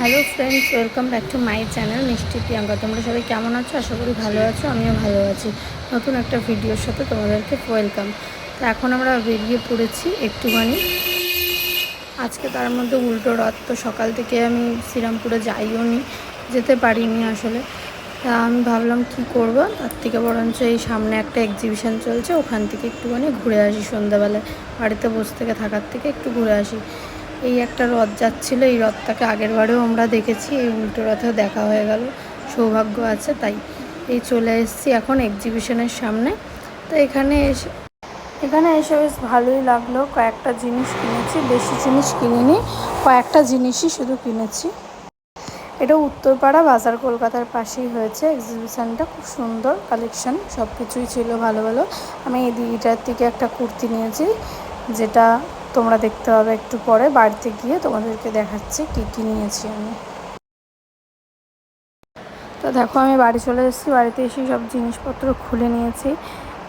Hello friends welcome back to my channel মিষ্টি প্রিয়াঙ্কা তোমরা সবাই কেমন আছো? আশা করি ভালো আছো, আমিও ভালো আছি। নতুন একটা ভিডিওর সাথে তোমাদেরকে ওয়েলকাম তো এখন আমরা বেরিয়ে পড়েছি একটুখানি। আজকে তার মধ্যে উল্টো রথ, তো সকাল থেকে আমি শ্রীরামপুরে যাইও নি, যেতে পারিনি আসলে। তা আমি ভাবলাম কি করব, তার থেকে বরঞ্চ এই সামনে একটা এক্সিবিশন চলছে, ওখান থেকে একটুখানি ঘুরে আসি সন্ধ্যাবেলায়। বাড়িতে বসে থেকে থাকার থেকে একটু ঘুরে আসি। এই একটা রথ যাচ্ছিল, এই রথটাকে আগের বারেও আমরা দেখেছি, এই উল্টো রথেও দেখা হয়ে গেল, সৌভাগ্য আছে তাই। এই চলে এসেছি এখন এক্সিবিশনের সামনে। তো এখানে এসে এখানে এসে বেশ ভালোই লাগল, কয়েকটা জিনিস কিনেছি, বেশি জিনিস কিনিনি, কয়েকটা জিনিসই শুধু কিনেছি। এটা উত্তরপাড়া বাজার কলকাতার পাশেই হয়েছে এক্সিবিশানটা খুব সুন্দর কালেকশন সব কিছুই ছিল ভালো ভালো। আমি এই দিদিটার থেকে একটা কুর্তি নিয়েছি, যেটা তোমরা দেখতে পাবে একটু পরে। বাড়িতে গিয়ে তোমাদেরকে দেখাচ্ছি কী কী নিয়েছি আমি। তো দেখো, আমি বাড়ি চলে এসেছি। বাড়িতে এসে সব জিনিসপত্র খুলে নিয়েছি,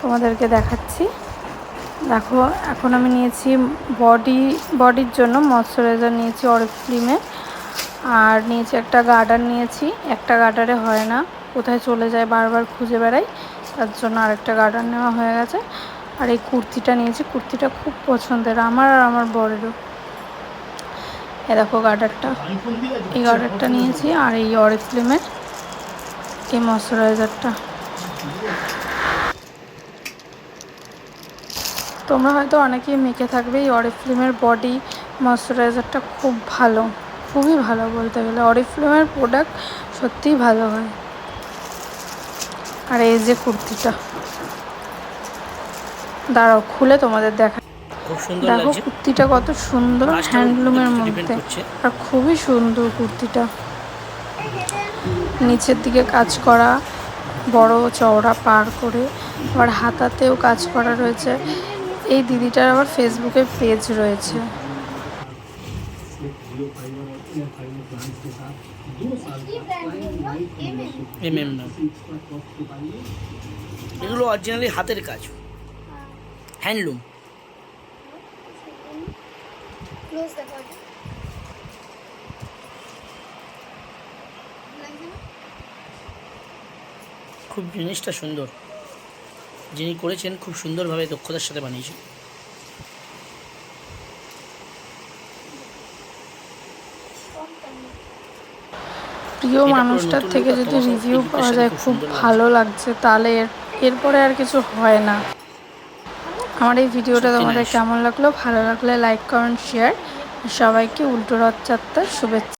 তোমাদেরকে দেখাচ্ছি। দেখো, এখন আমি নিয়েছি বডি, বডির জন্য ময়শ্চারাইজার নিয়েছি অরিফ্লিমের আর নিয়েছি একটা গার্ডার নিয়েছি। একটা গার্ডারে হয় না। কোথায় চলে যায় বারবার খুঁজে বেড়াই, তার জন্য আরেকটা গার্ডার নেওয়া হয়ে গেছে। আর এই কুর্তিটা নিয়েছি, কুর্তিটা খুব পছন্দের, আমার আর আমার বরেরও। এ দেখো গার্ডারটা, এই গার্ডারটা নিয়েছি আর এই অরিফ্লিমের এই ময়শ্চারাইজারটা। তোমরা হয়তো অনেকেই মেখে থাকবে এই অরিফ্লিমের বডি, ময়শ্চারাইজারটা খুব ভালো, খুবই ভালো বলতে গেলে। অরিফ্লেমের প্রোডাক্ট সত্যিই ভালো হয়। আর এই যে কুর্তিটা দাঁড়াও খুলে তোমাদের দেখা খুব সুন্দর দেখো কুর্তিটা কত সুন্দর হ্যান্ডলুমের মধ্যে। আর খুবই সুন্দর কুর্তিটা। নিচের দিকে কাজ করা বড় চওড়া পার করে। আবার হাতাতেও কাজ করা রয়েছে। এই দিদিটার আবার ফেসবুকে পেজ রয়েছে। এগুলো অরিজিনালি হাতের কাজ। হ্যান্ডলুম খুব জিনিসটা সুন্দর। যিনি করেছেন খুব সুন্দরভাবে দক্ষতার সাথে বানিয়েছেন। প্রিয় মানুষটার থেকে যদি রিভিউ পাওয়া যায় খুব। ভালো লাগছে তাহলে এরপরে আর কিছু হয় না। আমার এই ভিডিওটা তোমাদের কেমন লাগল? ভালো লাগলে লাইক কমেন্ট শেয়ার সবাইকে উল্টো রথযাত্রার শুভেচ্ছা।